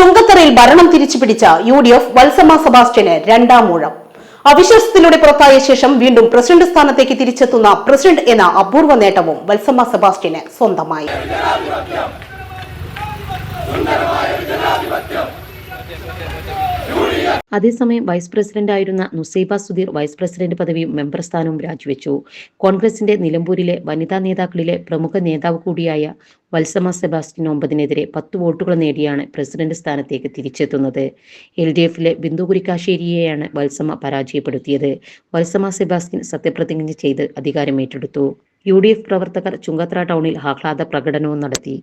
ചുങ്കത്തറയിൽ ഭരണം തിരിച്ചുപിടിച്ച U D F Valsamma സെബാസ്റ്റ്യന് രണ്ടാം മൂഴം അവിശ്വാസത്തിലൂടെ പുറത്തായ ശേഷം വീണ്ടും പ്രസിഡന്റ് സ്ഥാനത്തേക്ക് തിരിച്ചെത്തുന്ന പ്രസിഡന്റ് എന്ന അപൂർവ നേട്ടവും വത്സമ സെബാസ്റ്റ്യന് സ്വന്തമായി. അതേസമയം വൈസ് പ്രസിഡന്റായിരുന്ന നുസൈബ സുധീർ വൈസ് പ്രസിഡന്റ് പദവിയും മെമ്പർ സ്ഥാനവും രാജിവെച്ചു. കോൺഗ്രസിന്റെ നിലമ്പൂരിലെ വനിതാ നേതാക്കളിലെ പ്രമുഖ നേതാവ് കൂടിയായ വത്സമ സെബാസ്റ്റ്യൻ ഒമ്പതിനെതിരെ പത്ത് വോട്ടുകൾ നേടിയാണ് പ്രസിഡന്റ് സ്ഥാനത്തേക്ക് തിരിച്ചെത്തുന്നത്. എൽ ഡി എഫിലെ ബിന്ദു കുരിക്കാശ്ശേരിയെയാണ് വത്സമ പരാജയപ്പെടുത്തിയത്. വത്സമ സെബാസ്റ്റ്യൻ സത്യപ്രതിജ്ഞ ചെയ്ത് അധികാരമേറ്റെടുത്തു. യു ഡി എഫ് പ്രവർത്തകർ ചുങ്കത്ര ടൗണിൽ ആഹ്ലാദ പ്രകടനവും നടത്തി.